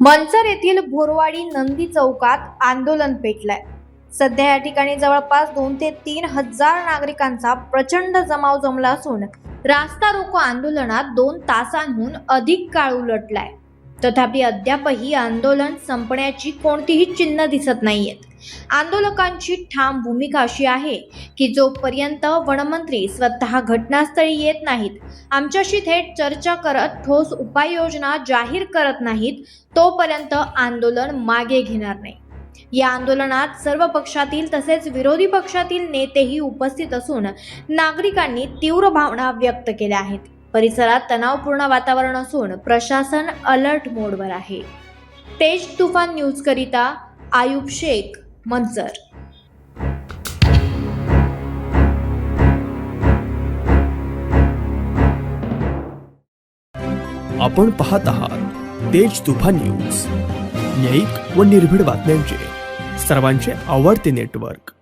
मंचर येथील भोरवाडी नंदी चौकात आंदोलन पेटलंय. सध्या या ठिकाणी जवळपास दोन ते तीन हजार नागरिकांचा प्रचंड जमाव जमला असून रास्ता रोको आंदोलनात दोन तासांहून अधिक काळ उलटलाय. तथापि अद्यापही आंदोलन संपण्याची कोणतीही चिन्ह दिसत नाहीयेत. आंदोलकांची ठाम भूमिका अशी आहे की जोपर्यंत वनमंत्री स्वतः घटनास्थळी येत नाहीत आमच्याशी थेट चर्चा करत ठोस उपाययोजना जाहीर करत नाहीत तोपर्यंत आंदोलन मागे घेणार नाही. या आंदोलनात सर्व पक्षातील तसेच विरोधी पक्षातील नेतेही उपस्थित असून नागरिकांनी तीव्र भावना व्यक्त केल्या आहेत. परिसरात तणावपूर्ण वातावरण असून प्रशासन अलर्ट मोडवर आहे. तेज तुफान न्यूज करिता आयुब शेख मंजर. आपण पाहत आहात तेज तुफान न्यूज. न्यायिक व निर्भीड बातम्यांचे. सर्वांचे आवडते नेटवर्क.